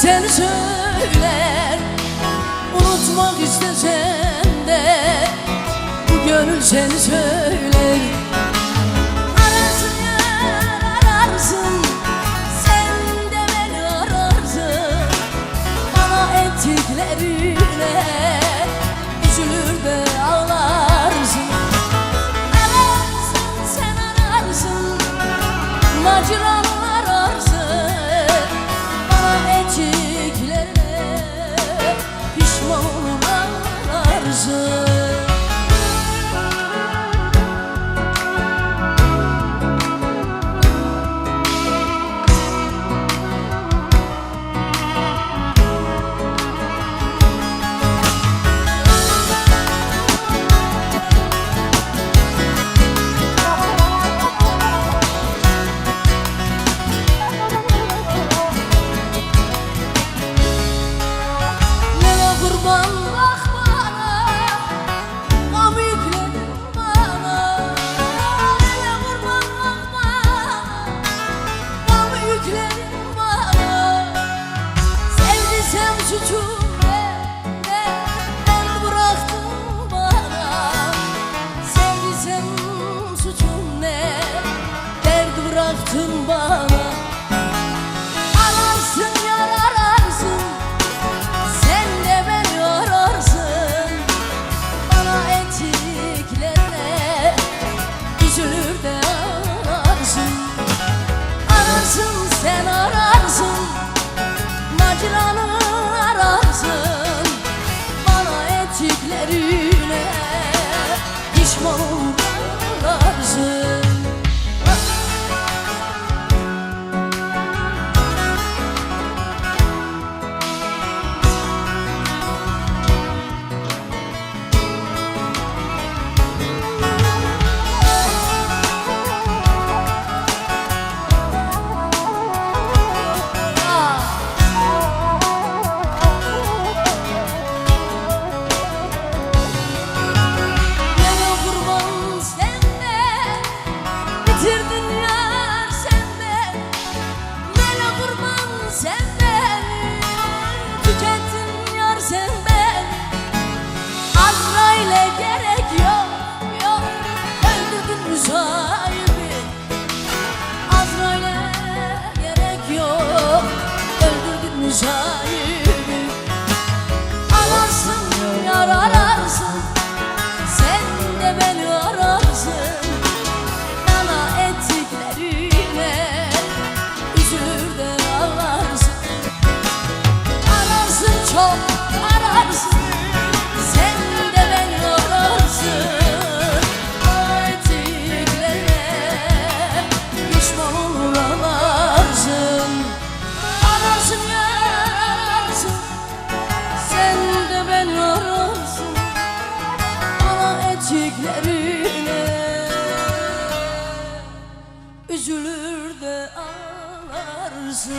sen söyler Unutmak istesen de Bu gönül seni söyler. Ararsın yar ararsın Sen de beni ararsın. Bana ettiklerine Üzülür de ağlarsın. Ararsın sen ararsın Macranı olmaz arzum. 执着。Üzülür de ağlarsın.